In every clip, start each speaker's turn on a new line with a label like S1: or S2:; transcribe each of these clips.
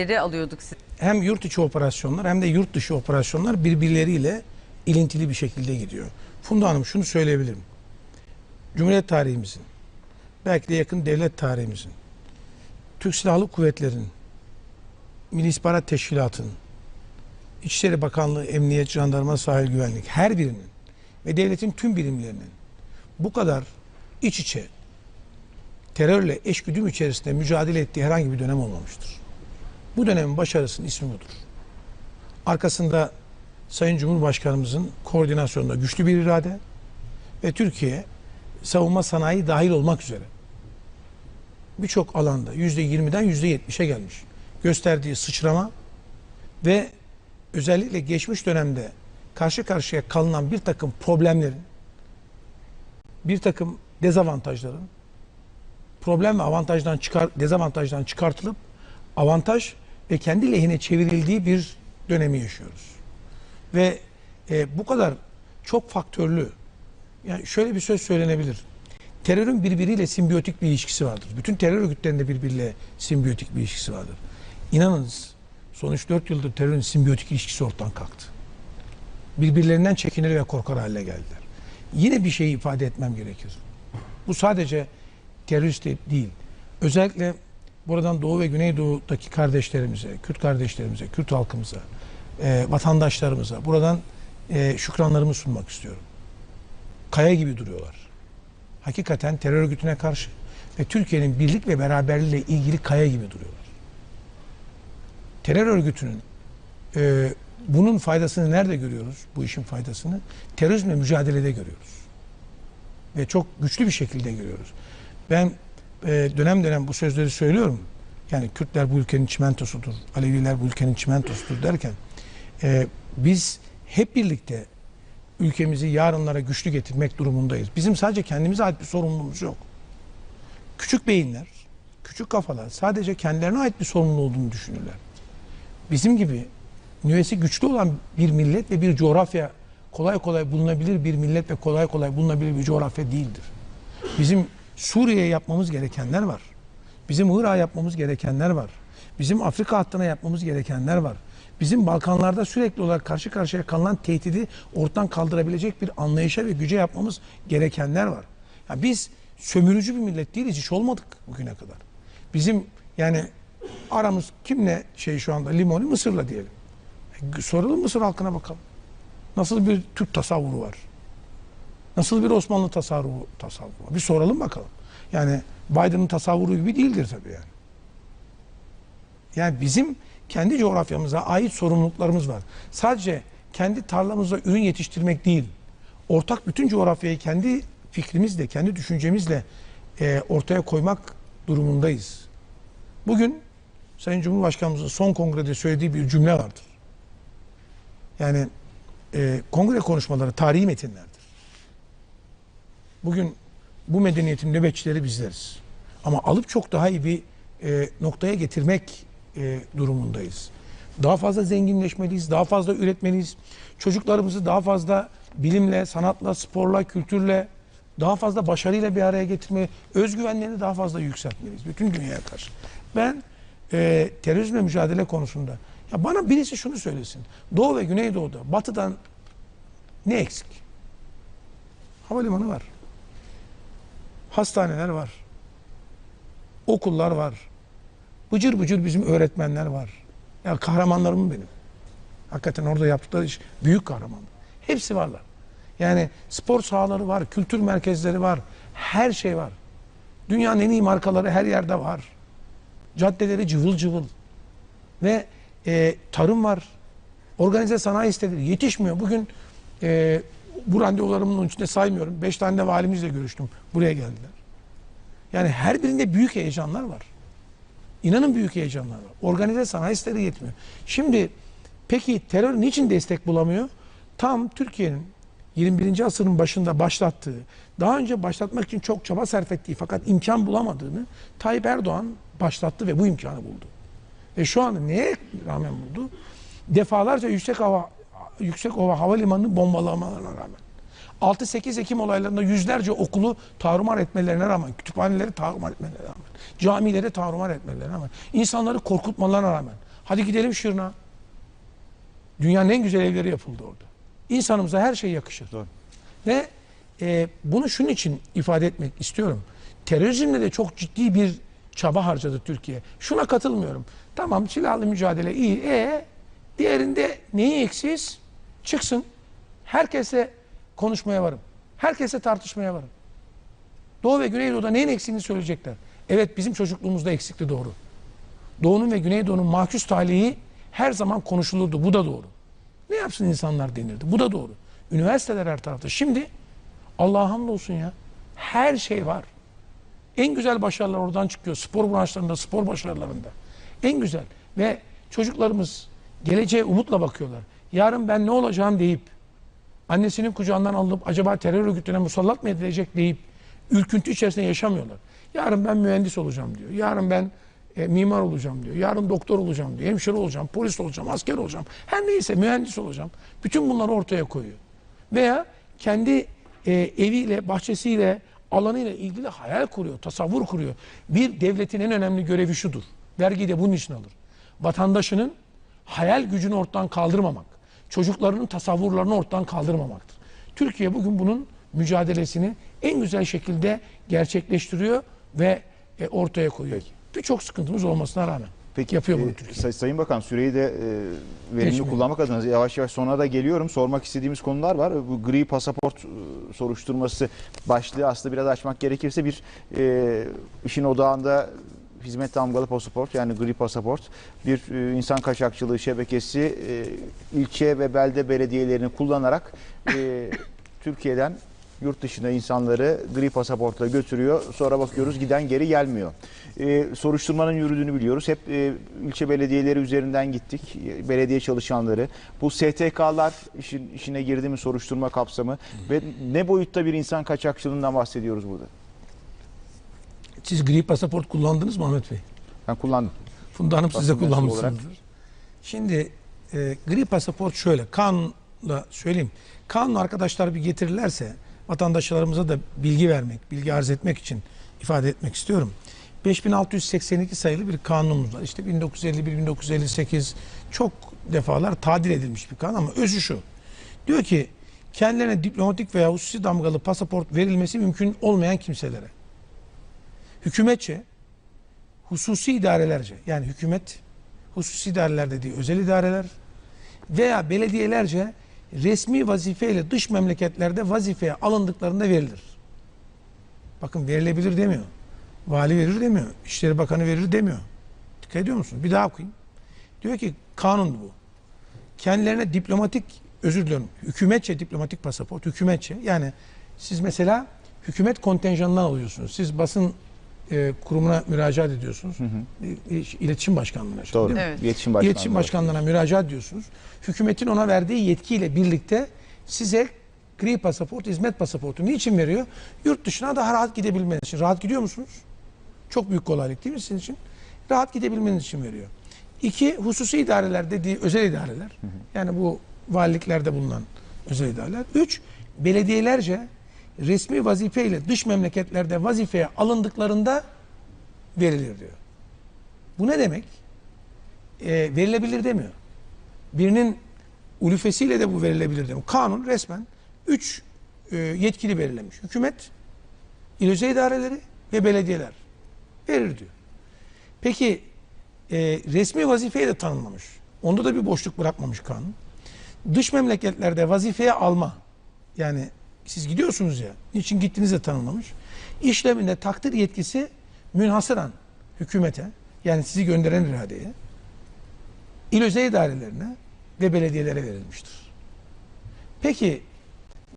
S1: Alıyorduk siz.
S2: hem yurt içi operasyonlar hem de yurt dışı operasyonlar birbirleriyle ilintili bir şekilde gidiyor. Funda Hanım şunu söyleyebilirim. Cumhuriyet tarihimizin, belki de yakın devlet tarihimizin, Türk Silahlı Kuvvetleri'nin, Milli İstihbarat Teşkilatı'nın, İçişleri Bakanlığı, Emniyet, Jandarma, Sahil Güvenlik her birinin ve devletin tüm birimlerinin bu kadar iç içe terörle eşgüdüm içerisinde mücadele ettiği herhangi bir dönem olmamıştır. Bu dönemin başarısının ismi budur. Arkasında Sayın Cumhurbaşkanımızın koordinasyonunda güçlü bir irade ve Türkiye savunma sanayi dahil olmak üzere birçok alanda %20'den %70'e gelmiş. Gösterdiği sıçrama ve özellikle geçmiş dönemde karşı karşıya kalınan bir takım problemlerin, bir takım dezavantajların problem ve avantajdan çıkar, dezavantajdan çıkartılıp avantaj ve kendi lehine çevrildiği bir dönemi yaşıyoruz. Ve e, bu kadar çok faktörlü, yani şöyle bir söz söylenebilir. Terörün birbiriyle simbiyotik bir ilişkisi vardır. Bütün terör örgütlerinde birbiriyle simbiyotik bir ilişkisi vardır. İnanınız son 3-4 yıldır terörün simbiyotik ilişkisi ortadan kalktı. Birbirlerinden çekinir ve korkar hale geldiler. Yine bir şey ifade etmem gerekir. Bu sadece terörist de değil. Özellikle buradan Doğu ve Güneydoğu'daki kardeşlerimize, Kürt kardeşlerimize, Kürt halkımıza, e, vatandaşlarımıza buradan e, şükranlarımı sunmak istiyorum. Kaya gibi duruyorlar. Hakikaten terör örgütüne karşı ve Türkiye'nin birlik ve beraberliğiyle ilgili kaya gibi duruyorlar. Terör örgütünün e, bunun faydasını nerede görüyoruz? Bu işin faydasını terörizmle mücadelede görüyoruz. Ve çok güçlü bir şekilde görüyoruz. Ben e, dönem dönem bu sözleri söylüyorum. Yani Kürtler bu ülkenin çimentosudur, Aleviler bu ülkenin çimentosudur derken e, biz hep birlikte ülkemizi yarınlara güçlü getirmek durumundayız. Bizim sadece kendimize ait bir sorumluluğumuz yok. Küçük beyinler, küçük kafalar sadece kendilerine ait bir sorumluluğu olduğunu düşünürler. Bizim gibi nüvesi güçlü olan bir millet ve bir coğrafya kolay kolay bulunabilir bir millet ve kolay kolay bulunabilir bir coğrafya değildir. Bizim Suriye'ye yapmamız gerekenler var. Bizim Irak'a yapmamız gerekenler var. Bizim Afrika hattına yapmamız gerekenler var. Bizim Balkanlarda sürekli olarak karşı karşıya kalınan tehdidi ortadan kaldırabilecek bir anlayışa ve güce yapmamız gerekenler var. Ya biz sömürücü bir millet değiliz, hiç olmadık bugüne kadar. Bizim yani aramız kimle şey şu anda limoni Mısır'la diyelim. E, soralım Mısır halkına bakalım. Nasıl bir Türk tasavvuru var? Nasıl bir Osmanlı tasavvuru var? Bir soralım bakalım. Yani Biden'ın tasavvuru gibi değildir tabii yani. Yani bizim kendi coğrafyamıza ait sorumluluklarımız var. Sadece kendi tarlamızda ürün yetiştirmek değil, ortak bütün coğrafyayı kendi fikrimizle, kendi düşüncemizle e, ortaya koymak durumundayız. Bugün Sayın Cumhurbaşkanımızın son kongrede söylediği bir cümle vardır. Yani e, kongre konuşmaları tarihi metinlerdir. Bugün bu medeniyetin nöbetçileri bizleriz. Ama alıp çok daha iyi bir e, noktaya getirmek e, durumundayız. Daha fazla zenginleşmeliyiz, daha fazla üretmeliyiz. Çocuklarımızı daha fazla bilimle, sanatla, sporla, kültürle, daha fazla başarıyla bir araya getirmeli. Özgüvenlerini daha fazla yükseltmeliyiz bütün dünyaya karşı. Ben e, terörizmle mücadele konusunda ya bana birisi şunu söylesin. Doğu ve Güneydoğu'da, batıdan ne eksik? Havalimanı var. Hastaneler var. Okullar var. Bıcır bıcır bizim öğretmenler var. Ya kahramanlarım benim. Hakikaten orada yaptıkları iş büyük kahramanlık. Hepsi varlar. Yani spor sahaları var, kültür merkezleri var. Her şey var. Dünyanın en iyi markaları her yerde var. Caddeleri cıvıl cıvıl. Ve e, tarım var. Organize sanayi siteleri yetişmiyor. Bugün e, bu randevularımın içinde saymıyorum. Beş tane de valimizle görüştüm. Buraya geldiler. Yani her birinde büyük heyecanlar var. İnanın büyük heyecanlar var. Organize sanayi siteleri yetmiyor. Şimdi peki terör niçin destek bulamıyor? Tam Türkiye'nin 21. asırın başında başlattığı, daha önce başlatmak için çok çaba sarf ettiği fakat imkan bulamadığını Tayyip Erdoğan başlattı ve bu imkanı buldu. Ve şu anda neye rağmen buldu? Defalarca yüksek hava yüksek hava havalimanını bombalamalarına rağmen. 6-8 Ekim olaylarında yüzlerce okulu tarumar etmelerine rağmen, kütüphaneleri tarumar etmelerine rağmen, camileri tarumar etmelerine rağmen, insanları korkutmalarına rağmen, hadi gidelim Şırnak'a. Dünyanın en güzel evleri yapıldı orada. İnsanımıza her şey yakışır.
S1: Doğru.
S2: Ve e, bunu şunun için ifade etmek istiyorum. Terörizmle de çok ciddi bir çaba harcadı Türkiye. Şuna katılmıyorum. Tamam silahlı mücadele iyi. E diğerinde neyi eksiz? Çıksın. Herkese konuşmaya varım. Herkese tartışmaya varım. Doğu ve Güneydoğu'da neyin eksiğini söyleyecekler. Evet bizim çocukluğumuzda eksikti doğru. Doğu'nun ve Güneydoğu'nun mahkus talihi her zaman konuşulurdu. Bu da doğru. Ne yapsın insanlar denirdi. Bu da doğru. Üniversiteler her tarafta. Şimdi Allah'a hamdolsun ya. Her şey var. En güzel başarılar oradan çıkıyor. Spor branşlarında, spor başarılarında. En güzel. Ve çocuklarımız geleceğe umutla bakıyorlar. Yarın ben ne olacağım deyip annesinin kucağından alınıp acaba terör örgütüne musallat mı edilecek deyip ülküntü içerisinde yaşamıyorlar. Yarın ben mühendis olacağım diyor. Yarın ben e, mimar olacağım diyor. Yarın doktor olacağım diyor. Hemşire olacağım, polis olacağım, asker olacağım. Her neyse mühendis olacağım. Bütün bunları ortaya koyuyor. Veya kendi e, eviyle, bahçesiyle, alanıyla ilgili hayal kuruyor, tasavvur kuruyor. Bir devletin en önemli görevi şudur. Vergiyi de bunun için alır. Vatandaşının hayal gücünü ortadan kaldırmamak. Çocuklarının tasavvurlarını ortadan kaldırmamaktır. Türkiye bugün bunun mücadelesini en güzel şekilde gerçekleştiriyor ve e, ortaya koyuyor. Birçok sıkıntımız olmasına rağmen.
S1: Peki
S2: Yapıyor bunu
S1: e,
S2: Türkiye.
S1: Say- Sayın Bakan süreyi de e, verimli
S2: Geçmiyor.
S1: kullanmak adına yavaş yavaş sona da geliyorum. Sormak istediğimiz konular var. Bu gri pasaport e, soruşturması başlığı aslında biraz açmak gerekirse bir e, işin odağında hizmet damgalı pasaport yani gri pasaport bir e, insan kaçakçılığı şebekesi e, ilçe ve belde belediyelerini kullanarak e, Türkiye'den yurt dışına insanları gri pasaportla götürüyor. Sonra bakıyoruz giden geri gelmiyor. Ee, soruşturmanın yürüdüğünü biliyoruz. Hep e, ilçe belediyeleri üzerinden gittik. Belediye çalışanları. Bu STK'lar işin içine girdi mi soruşturma kapsamı ve ne boyutta bir insan kaçakçılığından bahsediyoruz burada?
S2: Siz gri pasaport kullandınız mı Ahmet Bey?
S1: Ben kullandım.
S2: Funda Hanım siz de kullanmışsınızdır. Şimdi e, gri pasaport şöyle kanunla söyleyeyim. Kanunu arkadaşlar bir getirirlerse vatandaşlarımıza da bilgi vermek, bilgi arz etmek için ifade etmek istiyorum. 5682 sayılı bir kanunumuz var. İşte 1951-1958 çok defalar tadil edilmiş bir kanun ama özü şu. Diyor ki kendilerine diplomatik veya hususi damgalı pasaport verilmesi mümkün olmayan kimselere hükümetçe hususi idarelerce yani hükümet hususi idareler dediği özel idareler veya belediyelerce resmi vazifeyle dış memleketlerde vazifeye alındıklarında verilir. Bakın verilebilir demiyor. Vali verir demiyor. İçişleri Bakanı verir demiyor. Dikkat ediyor musunuz? Bir daha okuyayım. Diyor ki kanun bu. Kendilerine diplomatik özür diliyorum. Hükümetçe diplomatik pasaport. Hükümetçe. Yani siz mesela hükümet kontenjanından alıyorsunuz. Siz basın e, kurumuna müracaat ediyorsunuz. E, İletişim Başkanlığı'na. şimdi,
S1: Doğru.
S2: değil mi?
S3: Evet.
S1: İletişim Başkanlığı.
S2: İletişim Başkanlığı'na müracaat ediyorsunuz. Hükümetin ona verdiği yetkiyle birlikte size gri pasaport, hizmet pasaportu niçin veriyor? Yurt dışına daha rahat gidebilmeniz için. Rahat gidiyor musunuz? Çok büyük kolaylık değil mi sizin için? Rahat gidebilmeniz için veriyor. İki, hususi idareler dediği özel idareler. Yani bu valiliklerde bulunan özel idareler. Üç, belediyelerce resmi vazifeyle dış memleketlerde vazifeye alındıklarında verilir diyor. Bu ne demek? e, verilebilir demiyor. Birinin ulufesiyle de bu verilebilir demiyor. Kanun resmen 3 yetkili belirlemiş. Hükümet, il özel idareleri ve belediyeler verir diyor. Peki e, resmi vazifeyi de tanımlamış. Onda da bir boşluk bırakmamış kanun. Dış memleketlerde vazifeye alma yani siz gidiyorsunuz ya niçin gittiğinizi de tanımlamış. İşleminde takdir yetkisi münhasıran hükümete yani sizi gönderen iradeye il özel idarelerine ve belediyelere verilmiştir. Peki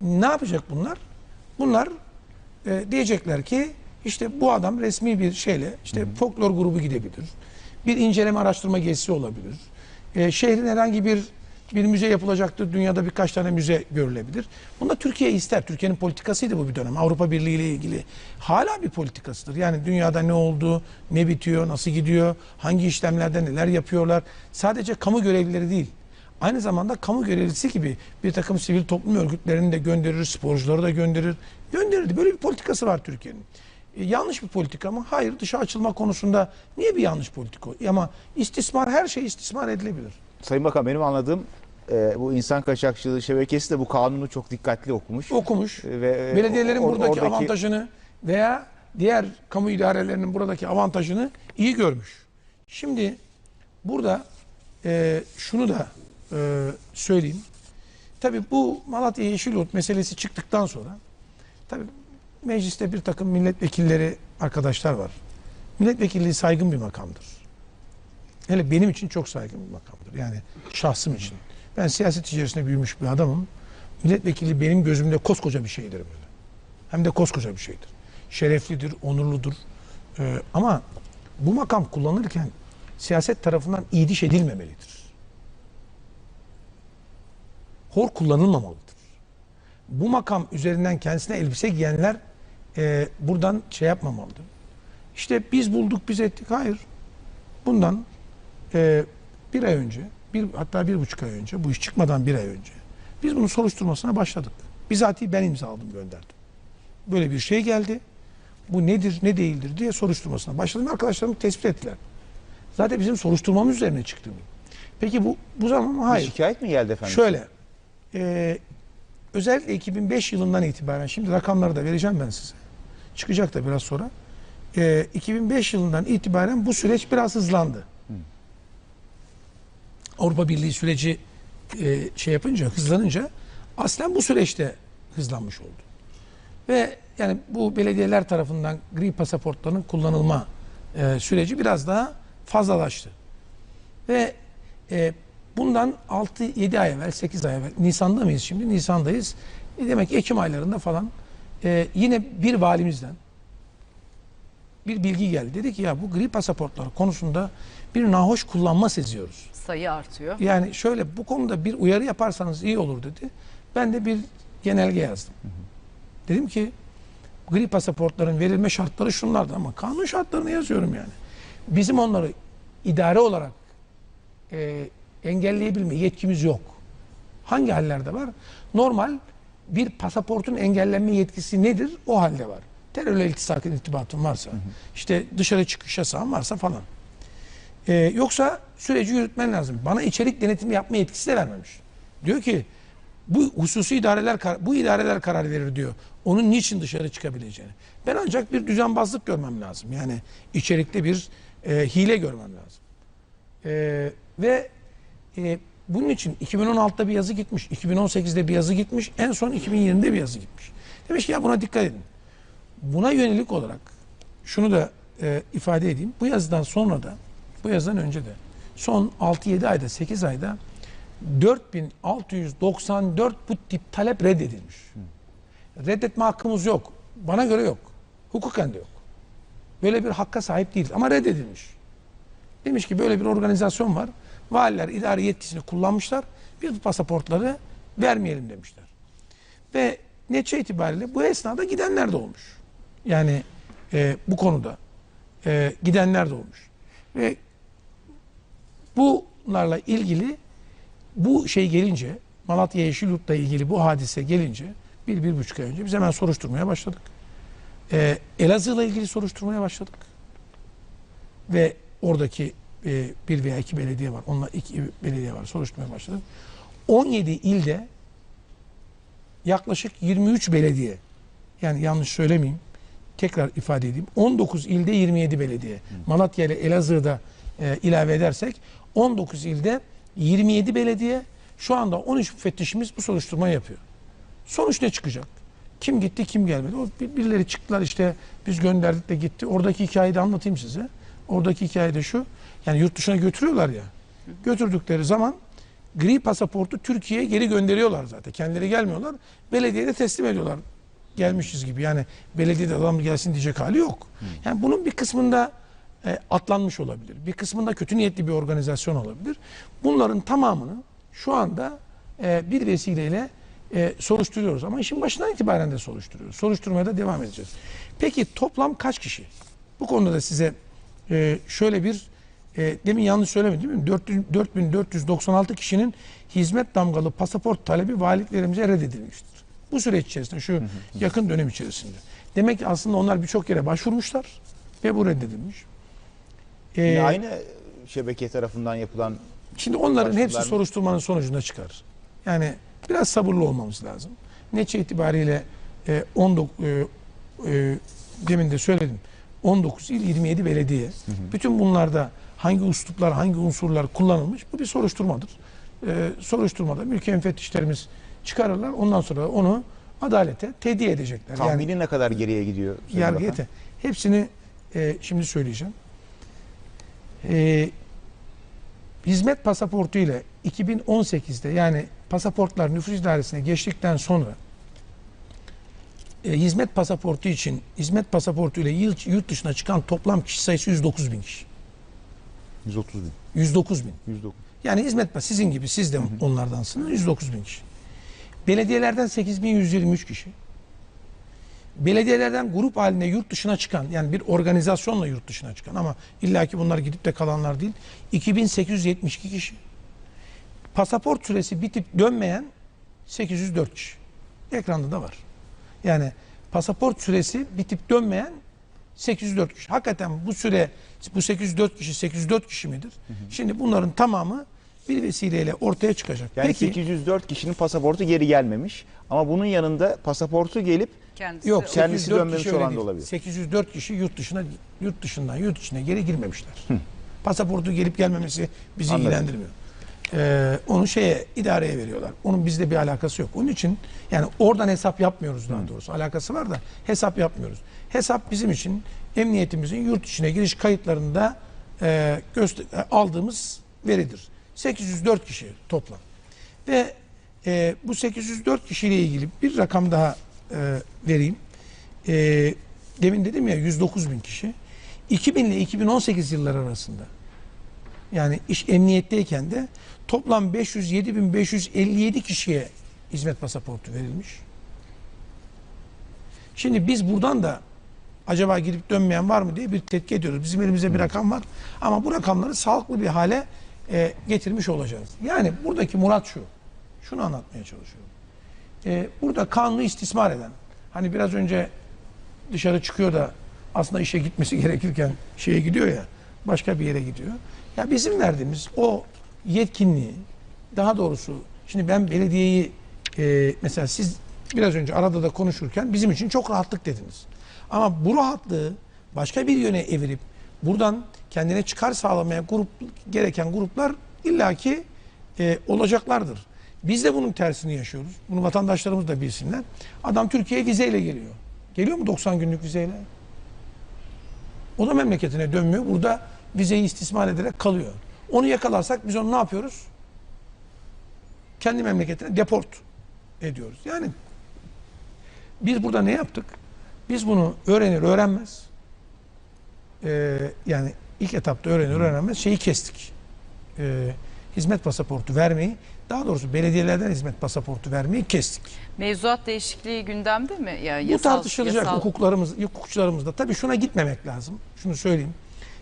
S2: ne yapacak bunlar? Bunlar e, diyecekler ki işte bu adam resmi bir şeyle işte folklor grubu gidebilir. Bir inceleme araştırma gezisi olabilir. E, şehrin herhangi bir bir müze yapılacaktır. Dünyada birkaç tane müze görülebilir. Bunda Türkiye ister. Türkiye'nin politikasıydı bu bir dönem. Avrupa Birliği ile ilgili. Hala bir politikasıdır. Yani dünyada ne oldu, ne bitiyor, nasıl gidiyor, hangi işlemlerde neler yapıyorlar. Sadece kamu görevlileri değil. aynı zamanda kamu görevlisi gibi bir takım sivil toplum örgütlerini de gönderir, sporcuları da gönderir. Gönderirdi. Böyle bir politikası var Türkiye'nin. E, yanlış bir politika mı? Hayır. Dışa açılma konusunda niye bir yanlış politika? Ama istismar her şey istismar edilebilir.
S1: Sayın Bakan benim anladığım e, bu insan kaçakçılığı şebekesi de bu kanunu çok dikkatli okumuş.
S2: Okumuş.
S1: Ve e,
S2: Belediyelerin
S1: or-
S2: buradaki
S1: oradaki-
S2: avantajını veya diğer kamu idarelerinin buradaki avantajını iyi görmüş. Şimdi burada e, şunu da e, söyleyeyim. Tabii bu Malatya Yeşilyurt meselesi çıktıktan sonra tabii mecliste bir takım milletvekilleri arkadaşlar var. Milletvekilliği saygın bir makamdır. Hele benim için çok saygın bir makamdır. Yani şahsım için. Ben siyaset içerisinde büyümüş bir adamım. Milletvekili benim gözümde koskoca bir şeydir böyle. Hem de koskoca bir şeydir. Şereflidir, onurludur. Ee, ama bu makam kullanırken siyaset tarafından iyiliş edilmemelidir. Hor kullanılmamalıdır. Bu makam üzerinden kendisine elbise giyenler e, buradan şey yapmamalıdır. İşte biz bulduk, biz ettik. Hayır. Bundan e, bir ay önce, bir, hatta bir buçuk ay önce, bu iş çıkmadan bir ay önce biz bunun soruşturmasına başladık. Bizatihi ben imzaladım, gönderdim. Böyle bir şey geldi. Bu nedir, ne değildir diye soruşturmasına başladım. Arkadaşlarım tespit ettiler. Zaten bizim soruşturmamız üzerine çıktı bu. Peki bu bu zaman
S1: Bir
S2: hayır.
S1: şikayet mi geldi efendim?
S2: Şöyle, e, özellikle 2005 yılından itibaren, şimdi rakamları da vereceğim ben size. Çıkacak da biraz sonra. E, 2005 yılından itibaren bu süreç biraz hızlandı. Avrupa Birliği süreci e, şey yapınca, hızlanınca aslen bu süreçte hızlanmış oldu. Ve yani bu belediyeler tarafından gri pasaportların kullanılma e, süreci biraz daha fazlalaştı. Ve e, bundan 6-7 ay evvel, 8 ay evvel, Nisan'da mıyız şimdi? Nisan'dayız. E, demek ki Ekim aylarında falan e, yine bir valimizden bir bilgi geldi. Dedi ki ya bu gri pasaportlar konusunda bir nahoş kullanma seziyoruz.
S3: Sayı artıyor.
S2: Yani şöyle bu konuda bir uyarı yaparsanız iyi olur dedi. Ben de bir genelge yazdım. Dedim ki gri pasaportların verilme şartları şunlardı ama kanun şartlarını yazıyorum yani. Bizim onları idare olarak e, engelleyebilme yetkimiz yok. Hangi hallerde var? Normal bir pasaportun engellenme yetkisi nedir? O halde var. Terörle iltisakın irtibatın varsa, işte dışarı çıkış yasağın varsa falan. Ee, yoksa süreci yürütmen lazım. Bana içerik denetimi yapma yetkisi de vermemiş. Diyor ki bu hususi idareler bu idareler karar verir diyor. Onun niçin dışarı çıkabileceğini. Ben ancak bir düzenbazlık görmem lazım. Yani içerikte bir e, hile görmem lazım. E, ve e, bunun için 2016'da bir yazı gitmiş, 2018'de bir yazı gitmiş, en son 2020'de bir yazı gitmiş. Demiş ki ya buna dikkat edin. Buna yönelik olarak şunu da e, ifade edeyim. Bu yazıdan sonra da, bu yazıdan önce de son 6-7 ayda, 8 ayda 4694 bu tip talep reddedilmiş. Reddetme hakkımız yok. Bana göre yok. Hukuken de yok. Böyle bir hakka sahip değiliz ama reddedilmiş. Demiş ki böyle bir organizasyon var. Valiler idari yetkisini kullanmışlar. Biz bu pasaportları vermeyelim demişler. Ve netice itibariyle bu esnada gidenler de olmuş. Yani e, bu konuda e, gidenler de olmuş. Ve bunlarla ilgili bu şey gelince Malatya Yeşilyurt'la ilgili bu hadise gelince bir, bir buçuk ay önce biz hemen soruşturmaya başladık. E, Elazığ'la ilgili soruşturmaya başladık. Ve oradaki e, bir veya iki belediye var. Onunla iki belediye var. Soruşturmaya başladık. 17 ilde yaklaşık 23 belediye yani yanlış söylemeyeyim tekrar ifade edeyim 19 ilde 27 belediye Malatya ile Elazığ'da e, ilave edersek 19 ilde 27 belediye şu anda 13 müfettişimiz bu soruşturmayı yapıyor. Sonuç ne çıkacak? Kim gitti kim gelmedi? O bir- birileri çıktılar işte biz gönderdik de gitti. Oradaki hikayeyi de anlatayım size. Oradaki hikaye de şu. Yani yurt dışına götürüyorlar ya. Götürdükleri zaman gri pasaportu Türkiye'ye geri gönderiyorlar zaten. Kendileri gelmiyorlar. Belediyede teslim ediyorlar. Gelmişiz gibi. Yani belediyede adam gelsin diyecek hali yok. Yani bunun bir kısmında e, atlanmış olabilir. Bir kısmında kötü niyetli bir organizasyon olabilir. Bunların tamamını şu anda e, bir vesileyle e, soruşturuyoruz. Ama işin başından itibaren de soruşturuyoruz. Soruşturmaya da devam edeceğiz. Peki toplam kaç kişi? Bu konuda da size e, şöyle bir e, demin yanlış söylemedim değil mi? 400 4496 kişinin hizmet damgalı pasaport talebi valiliklerimize reddedilmiştir. Bu süreç içerisinde şu yakın dönem içerisinde. Demek ki aslında onlar birçok yere başvurmuşlar ve bu reddedilmiş. Ee,
S1: Yine aynı şebeke tarafından yapılan
S2: Şimdi onların hepsi
S1: mı?
S2: soruşturmanın sonucunda çıkar. Yani biraz sabırlı olmamız lazım. Neçe itibariyle e, 19 e, e, demin de söyledim. 19 il 27 belediye. Bütün bunlarda hangi usluplar, hangi unsurlar kullanılmış bu bir soruşturmadır. E, soruşturmada mülki müfettişlerimiz çıkarırlar. Ondan sonra onu adalete tediye edecekler. Yani
S1: tahmini ne kadar geriye gidiyor?
S2: Yargıya te- Hepsini e, şimdi söyleyeceğim. E, hizmet pasaportu ile 2018'de yani pasaportlar nüfus idaresine geçtikten sonra e, hizmet pasaportu için hizmet pasaportu ile yurt dışına çıkan toplam kişi sayısı 109 bin kişi.
S1: 130 bin.
S2: 109 bin.
S1: 109.
S2: Yani hizmet sizin gibi siz de onlardansınız 109 bin kişi. Belediyelerden 8123 kişi. Belediyelerden grup halinde yurt dışına çıkan yani bir organizasyonla yurt dışına çıkan ama illaki bunlar gidip de kalanlar değil. 2872 kişi. Pasaport süresi bitip dönmeyen 804 kişi. Ekranda da var. Yani pasaport süresi bitip dönmeyen 804 kişi. Hakikaten bu süre bu 804 kişi 804 kişi midir? Şimdi bunların tamamı bir vesileyle ortaya çıkacak.
S1: Yani
S2: Peki
S1: 804 kişinin pasaportu geri gelmemiş. Ama bunun yanında pasaportu gelip
S3: Kendisi
S2: Yok,
S1: kendisi
S2: 804
S1: dönmemiş olan da olabilir.
S2: 804 kişi yurt dışına yurt dışından yurt içine geri girmemişler. Pasaportu gelip gelmemesi bizi
S1: Anladım.
S2: ilgilendirmiyor. Ee, onu şeye idareye veriyorlar. Onun bizde bir alakası yok. Onun için yani oradan hesap yapmıyoruz daha doğrusu. Alakası var da hesap yapmıyoruz. Hesap bizim için emniyetimizin yurt içine giriş kayıtlarında e, göster- e, aldığımız veridir. 804 kişi toplam. Ve e, bu 804 kişiyle ilgili bir rakam daha e, vereyim. E, demin dedim ya 109 bin kişi. 2000 ile 2018 yılları arasında yani iş emniyetteyken de toplam 507.557 kişiye hizmet pasaportu verilmiş. Şimdi biz buradan da acaba gidip dönmeyen var mı diye bir tetkik ediyoruz. Bizim elimizde bir rakam var ama bu rakamları sağlıklı bir hale e, getirmiş olacağız. Yani buradaki murat şu. Şunu anlatmaya çalışıyorum. E, burada kanunu istismar eden, hani biraz önce dışarı çıkıyor da aslında işe gitmesi gerekirken şeye gidiyor ya, başka bir yere gidiyor. Ya bizim verdiğimiz o yetkinliği, daha doğrusu şimdi ben belediyeyi e, mesela siz biraz önce arada da konuşurken bizim için çok rahatlık dediniz. Ama bu rahatlığı başka bir yöne evirip buradan kendine çıkar sağlamaya grup gereken gruplar illaki e, olacaklardır. Biz de bunun tersini yaşıyoruz. Bunu vatandaşlarımız da bilsinler. Adam Türkiye'ye vizeyle geliyor. Geliyor mu 90 günlük vizeyle? O da memleketine dönmüyor. Burada vizeyi istismar ederek kalıyor. Onu yakalarsak biz onu ne yapıyoruz? Kendi memleketine deport ediyoruz. Yani biz burada ne yaptık? Biz bunu öğrenir öğrenmez e, yani ilk etapta öğrenir öğrenmez şeyi kestik. E, hizmet pasaportu vermeyi daha doğrusu belediyelerden hizmet pasaportu vermeyi kestik.
S3: Mevzuat değişikliği gündemde mi? Ya,
S2: Bu
S3: yasal-
S2: tartışılacak
S3: yasal-
S2: hukuklarımız, hukukçularımızda. Tabii şuna gitmemek lazım. Şunu söyleyeyim.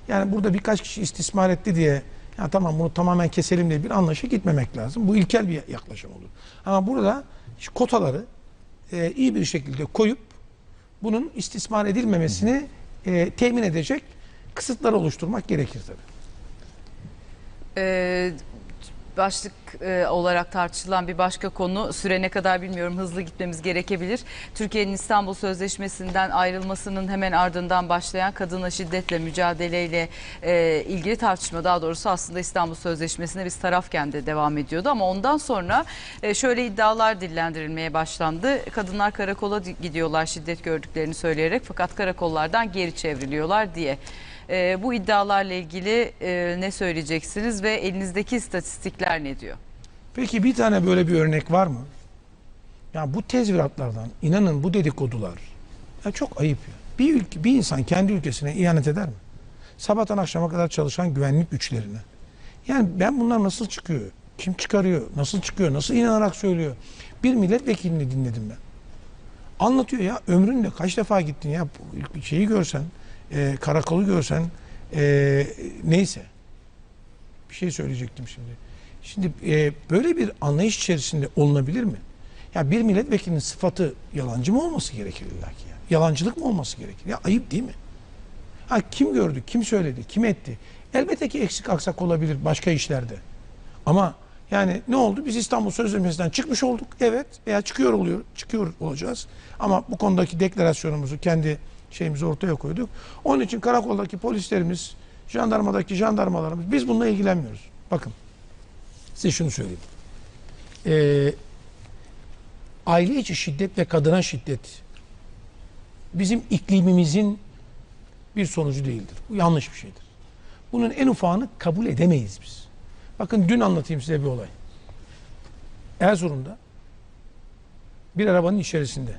S2: Yani burada birkaç kişi istismar etti diye ya tamam bunu tamamen keselim diye bir anlaşa gitmemek lazım. Bu ilkel bir yaklaşım olur. Ama burada kotaları e, iyi bir şekilde koyup bunun istismar edilmemesini e, temin edecek kısıtlar oluşturmak gerekir tabii.
S3: Ee, başlık e, olarak tartışılan bir başka konu süre ne kadar bilmiyorum hızlı gitmemiz gerekebilir. Türkiye'nin İstanbul Sözleşmesi'nden ayrılmasının hemen ardından başlayan kadına şiddetle mücadeleyle e, ilgili tartışma daha doğrusu aslında İstanbul Sözleşmesi'ne biz tarafken de devam ediyordu ama ondan sonra e, şöyle iddialar dillendirilmeye başlandı. Kadınlar karakola di- gidiyorlar şiddet gördüklerini söyleyerek fakat karakollardan geri çevriliyorlar diye. E, bu iddialarla ilgili e, ne söyleyeceksiniz ve elinizdeki istatistikler ne diyor?
S2: Peki bir tane böyle bir örnek var mı? Ya bu tezviratlardan inanın bu dedikodular ya çok ayıp ya. Bir ülke, bir insan kendi ülkesine ihanet eder mi? Sabahtan akşama kadar çalışan güvenlik güçlerine. Yani ben bunlar nasıl çıkıyor? Kim çıkarıyor? Nasıl çıkıyor? Nasıl inanarak söylüyor? Bir milletvekilini dinledim ben. Anlatıyor ya ömründe kaç defa gittin ya şeyi görsen, e, karakolu görsen e, neyse. bir şey söyleyecektim şimdi. Şimdi e, böyle bir anlayış içerisinde olunabilir mi? Ya bir milletvekilinin sıfatı yalancı mı olması gerekir illa ki? Ya? Yalancılık mı olması gerekir? Ya ayıp değil mi? Ha kim gördü, kim söyledi, kim etti? Elbette ki eksik aksak olabilir başka işlerde. Ama yani ne oldu? Biz İstanbul Sözleşmesi'nden çıkmış olduk. Evet veya çıkıyor oluyor, çıkıyor olacağız. Ama bu konudaki deklarasyonumuzu kendi şeyimizi ortaya koyduk. Onun için karakoldaki polislerimiz, jandarmadaki jandarmalarımız biz bununla ilgilenmiyoruz. Bakın size şunu söyleyeyim. Ee, aile içi şiddet ve kadına şiddet bizim iklimimizin bir sonucu değildir. Bu yanlış bir şeydir. Bunun en ufağını kabul edemeyiz biz. Bakın dün anlatayım size bir olay. Erzurum'da bir arabanın içerisinde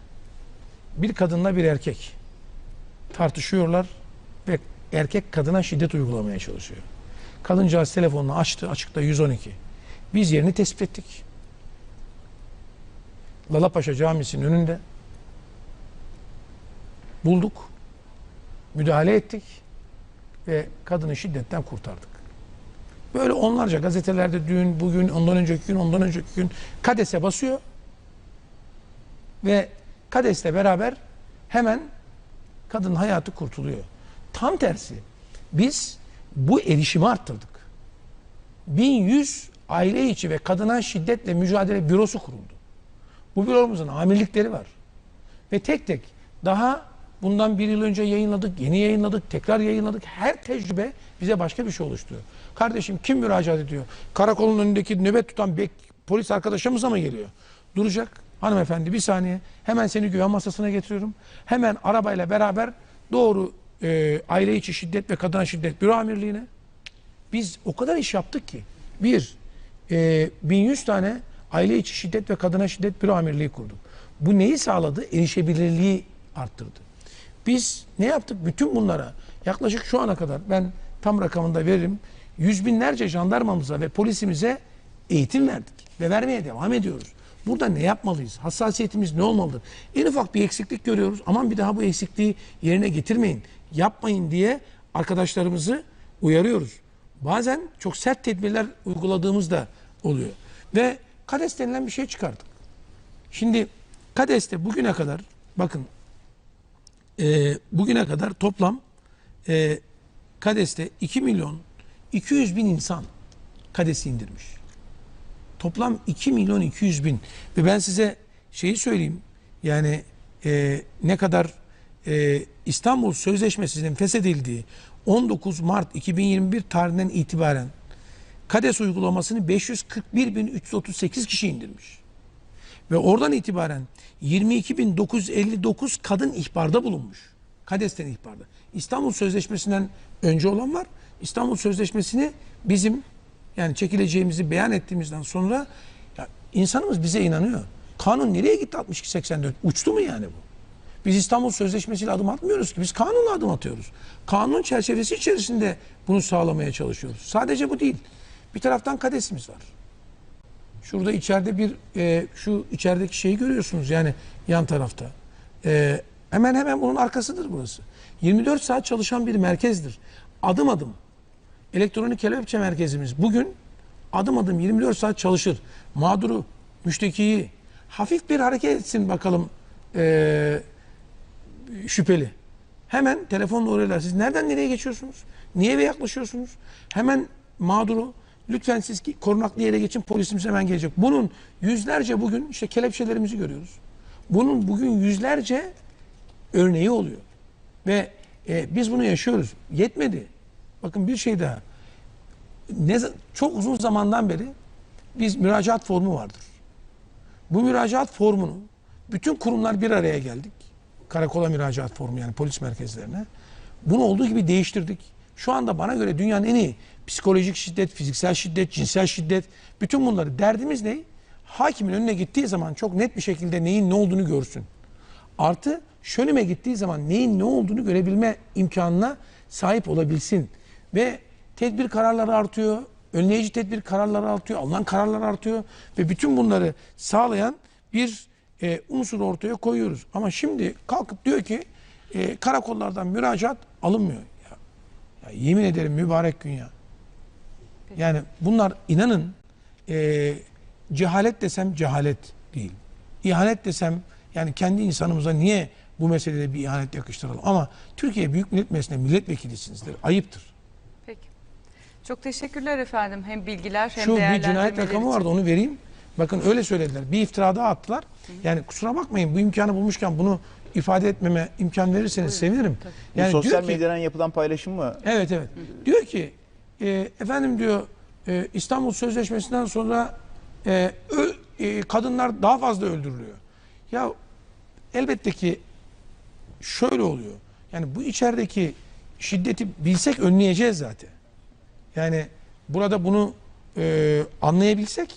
S2: bir kadınla bir erkek tartışıyorlar ve erkek kadına şiddet uygulamaya çalışıyor. Kadıncağız telefonunu açtı açıkta 112. Biz yerini tespit ettik. Lalapaşa Camisi'nin önünde bulduk. Müdahale ettik ve kadını şiddetten kurtardık. Böyle onlarca gazetelerde dün, bugün, ondan önceki gün, ondan önceki gün Kades'e basıyor ve Kades'le beraber hemen kadının hayatı kurtuluyor. Tam tersi biz bu erişimi arttırdık. 1100 aile içi ve kadına şiddetle mücadele bürosu kuruldu. Bu büromuzun amirlikleri var. Ve tek tek daha bundan bir yıl önce yayınladık, yeni yayınladık, tekrar yayınladık. Her tecrübe bize başka bir şey oluşturuyor. Kardeşim kim müracaat ediyor? Karakolun önündeki nöbet tutan bek, polis arkadaşımıza mı geliyor? Duracak. Hanımefendi bir saniye. Hemen seni güven masasına getiriyorum. Hemen arabayla beraber doğru e, aile içi şiddet ve kadına şiddet büro amirliğine. Biz o kadar iş yaptık ki. Bir, e, 1100 tane aile içi şiddet ve kadına şiddet büro amirliği kurduk. Bu neyi sağladı? Erişebilirliği arttırdı. Biz ne yaptık? Bütün bunlara yaklaşık şu ana kadar ben tam rakamında veririm. Yüz binlerce jandarmamıza ve polisimize eğitim verdik ve vermeye devam ediyoruz. Burada ne yapmalıyız? Hassasiyetimiz ne olmalıdır? En ufak bir eksiklik görüyoruz. Aman bir daha bu eksikliği yerine getirmeyin, yapmayın diye arkadaşlarımızı uyarıyoruz. Bazen çok sert tedbirler uyguladığımız da oluyor. Ve KADES denilen bir şey çıkardık. Şimdi KADES'te bugüne kadar bakın e, bugüne kadar toplam e, KADES'te 2 milyon 200 bin insan KADES'i indirmiş. Toplam 2 milyon 200 bin. Ve ben size şeyi söyleyeyim. Yani e, ne kadar e, İstanbul Sözleşmesi'nin feshedildiği 19 Mart 2021 tarihinden itibaren KADES uygulamasını 541.338 kişi indirmiş. Ve oradan itibaren 22.959 kadın ihbarda bulunmuş. KADES'ten ihbarda. İstanbul Sözleşmesi'nden önce olan var. İstanbul Sözleşmesi'ni bizim yani çekileceğimizi beyan ettiğimizden sonra ya insanımız bize inanıyor. Kanun nereye gitti 62-84? Uçtu mu yani bu? Biz İstanbul Sözleşmesi'yle adım atmıyoruz ki. Biz kanunla adım atıyoruz. Kanun çerçevesi içerisinde bunu sağlamaya çalışıyoruz. Sadece bu değil. Bir taraftan kadesimiz var. Şurada içeride bir e, şu içerideki şeyi görüyorsunuz yani yan tarafta. E, hemen hemen bunun arkasıdır burası. 24 saat çalışan bir merkezdir. Adım adım elektronik kelepçe merkezimiz bugün adım adım 24 saat çalışır. Mağduru, müştekiyi hafif bir hareket etsin bakalım e, şüpheli. Hemen telefonla uğrarlar. Siz nereden nereye geçiyorsunuz? Niye eve yaklaşıyorsunuz? Hemen mağduru lütfen siz korunaklı yere geçin polisimiz hemen gelecek. Bunun yüzlerce bugün işte kelepçelerimizi görüyoruz. Bunun bugün yüzlerce örneği oluyor. Ve e, biz bunu yaşıyoruz. Yetmedi. Bakın bir şey daha. Ne, çok uzun zamandan beri biz müracaat formu vardır. Bu müracaat formunu bütün kurumlar bir araya geldik. Karakola müracaat formu yani polis merkezlerine. Bunu olduğu gibi değiştirdik. Şu anda bana göre dünyanın en iyi psikolojik şiddet, fiziksel şiddet, cinsel şiddet bütün bunları derdimiz ne? Hakimin önüne gittiği zaman çok net bir şekilde neyin ne olduğunu görsün. Artı şönüme gittiği zaman neyin ne olduğunu görebilme imkanına sahip olabilsin. Ve tedbir kararları artıyor, önleyici tedbir kararları artıyor, alınan kararlar artıyor ve bütün bunları sağlayan bir e, unsur ortaya koyuyoruz. Ama şimdi kalkıp diyor ki e, karakollardan müracaat alınmıyor. Ya, ya yemin ederim mübarek gün ya. Yani bunlar inanın e, cehalet desem cehalet değil. İhanet desem yani kendi insanımıza niye bu meselede bir ihanet yakıştıralım? Ama Türkiye Büyük Millet Meclisi'nde milletvekilisinizdir. Ayıptır.
S3: Çok teşekkürler efendim. Hem bilgiler hem
S2: Şu bir cinayet rakamı vardı onu vereyim. Bakın öyle söylediler. Bir iftira daha attılar. Yani kusura bakmayın bu imkanı bulmuşken bunu ifade etmeme imkan verirseniz sevinirim.
S1: Bu
S2: Yani
S1: sosyal
S2: diyor ki,
S1: medyadan yapılan paylaşım mı?
S2: Evet evet. Diyor ki e, efendim diyor e, İstanbul Sözleşmesi'nden sonra e, ö- e, kadınlar daha fazla öldürülüyor. Ya elbette ki şöyle oluyor. Yani bu içerideki şiddeti bilsek önleyeceğiz zaten. Yani burada bunu e, anlayabilsek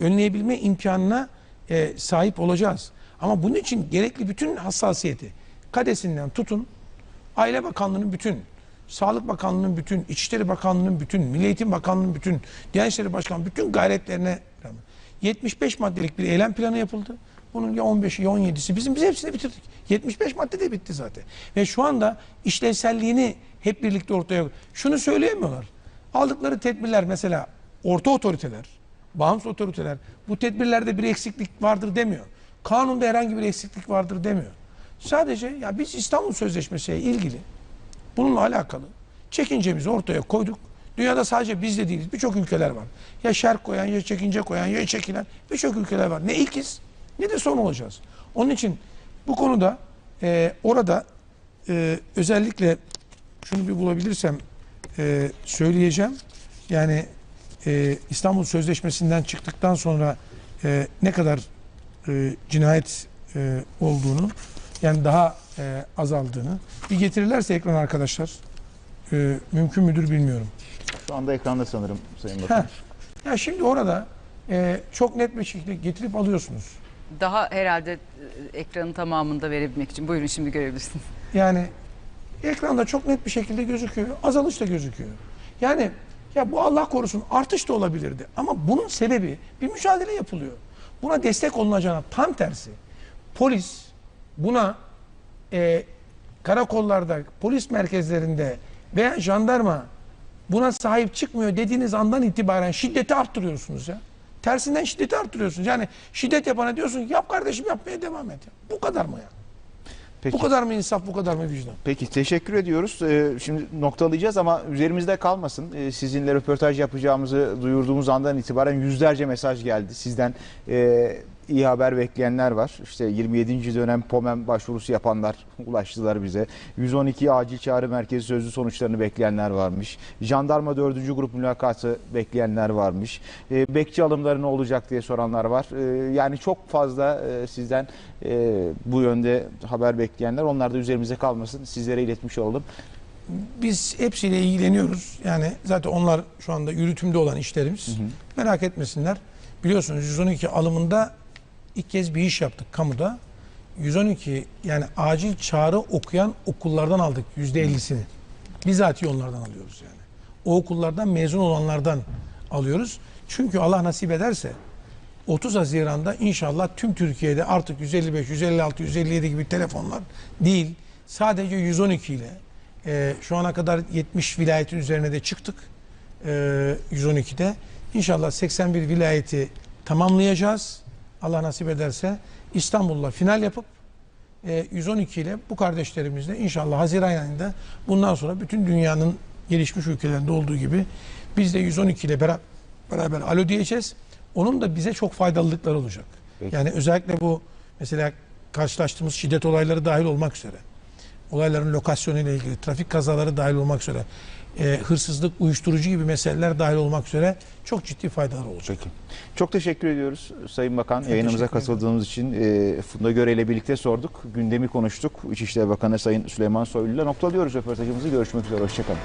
S2: önleyebilme imkanına e, sahip olacağız. Ama bunun için gerekli bütün hassasiyeti kadesinden tutun Aile Bakanlığı'nın bütün, Sağlık Bakanlığı'nın bütün, İçişleri Bakanlığı'nın bütün, Milli Eğitim Bakanlığı'nın bütün, Diyanet İşleri Başkanlığı bütün gayretlerine rağmen 75 maddelik bir eylem planı yapıldı. Bunun ya 15'i ya 17'si bizim biz hepsini bitirdik. 75 madde de bitti zaten. Ve şu anda işlevselliğini hep birlikte ortaya şunu söyleyemiyorlar. Aldıkları tedbirler mesela orta otoriteler, bağımsız otoriteler bu tedbirlerde bir eksiklik vardır demiyor. Kanunda herhangi bir eksiklik vardır demiyor. Sadece ya biz İstanbul Sözleşmesi ile ilgili bununla alakalı çekincemizi ortaya koyduk. Dünyada sadece biz de değiliz. Birçok ülkeler var. Ya şerh koyan, ya çekince koyan, ya çekilen birçok ülkeler var. Ne ilkiz ne de son olacağız. Onun için bu konuda e, orada e, özellikle şunu bir bulabilirsem e, söyleyeceğim. Yani e, İstanbul Sözleşmesi'nden çıktıktan sonra e, ne kadar e, cinayet e, olduğunu yani daha e, azaldığını bir getirirlerse ekran arkadaşlar e, mümkün müdür bilmiyorum.
S1: Şu anda ekranda sanırım Sayın Bakan.
S2: Ya şimdi orada e, çok net bir şekilde getirip alıyorsunuz.
S3: Daha herhalde e, ekranın tamamında verebilmek için. Buyurun şimdi görebilirsiniz.
S2: Yani ekranda çok net bir şekilde gözüküyor. Azalış da gözüküyor. Yani ya bu Allah korusun artış da olabilirdi. Ama bunun sebebi bir mücadele yapılıyor. Buna destek olunacağına tam tersi. Polis buna e, karakollarda, polis merkezlerinde veya jandarma buna sahip çıkmıyor dediğiniz andan itibaren şiddeti arttırıyorsunuz ya. Tersinden şiddeti arttırıyorsunuz. Yani şiddet yapana diyorsun yap kardeşim yapmaya devam et. ya. Bu kadar mı ya?
S1: Peki.
S2: Bu kadar mı insaf, bu kadar mı vicdan?
S1: Peki teşekkür ediyoruz. Ee, şimdi noktalayacağız ama üzerimizde kalmasın. Ee, sizinle röportaj yapacağımızı duyurduğumuz andan itibaren yüzlerce mesaj geldi. Sizden e, iyi haber bekleyenler var. İşte 27. dönem POMEM başvurusu yapanlar ulaştılar bize. 112 acil çağrı merkezi sözlü sonuçlarını bekleyenler varmış. Jandarma 4. grup mülakatı bekleyenler varmış. E, bekçi alımları ne olacak diye soranlar var. E, yani çok fazla e, sizden e, bu yönde haber bekleyenler. Onlar da üzerimize kalmasın. Sizlere iletmiş oldum.
S2: Biz hepsiyle ilgileniyoruz. Yani zaten onlar şu anda yürütümde olan işlerimiz. Merak etmesinler. Biliyorsunuz 112 alımında ilk kez bir iş yaptık kamuda. 112 yani acil çağrı okuyan okullardan aldık %50'sini. Bizatihi onlardan alıyoruz yani. O okullardan mezun olanlardan alıyoruz. Çünkü Allah nasip ederse 30 Haziran'da inşallah tüm Türkiye'de artık 155, 156, 157 gibi telefonlar değil. Sadece 112 ile e, şu ana kadar 70 vilayetin üzerine de çıktık. E, 112'de. İnşallah 81 vilayeti tamamlayacağız. Allah nasip ederse İstanbul'la final yapıp e, 112 ile bu kardeşlerimizle inşallah Haziran ayında bundan sonra bütün dünyanın gelişmiş ülkelerinde olduğu gibi biz de 112 ile beraber, beraber alo diyeceğiz. Onun da bize çok faydalılıkları olacak.
S1: Peki.
S2: Yani özellikle bu mesela karşılaştığımız şiddet olayları dahil olmak üzere olayların lokasyonu ile ilgili trafik kazaları dahil olmak üzere e, hırsızlık, uyuşturucu gibi meseleler dahil olmak üzere çok ciddi faydalar olacak.
S1: Peki. Çok teşekkür ediyoruz Sayın Bakan. Yayınımıza
S2: teşekkür ederim.
S1: katıldığınız için e, Funda Göre ile birlikte sorduk. Gündemi konuştuk. İçişleri Bakanı Sayın Süleyman Soylu ile noktalıyoruz röportajımızı. Görüşmek üzere. Hoşçakalın.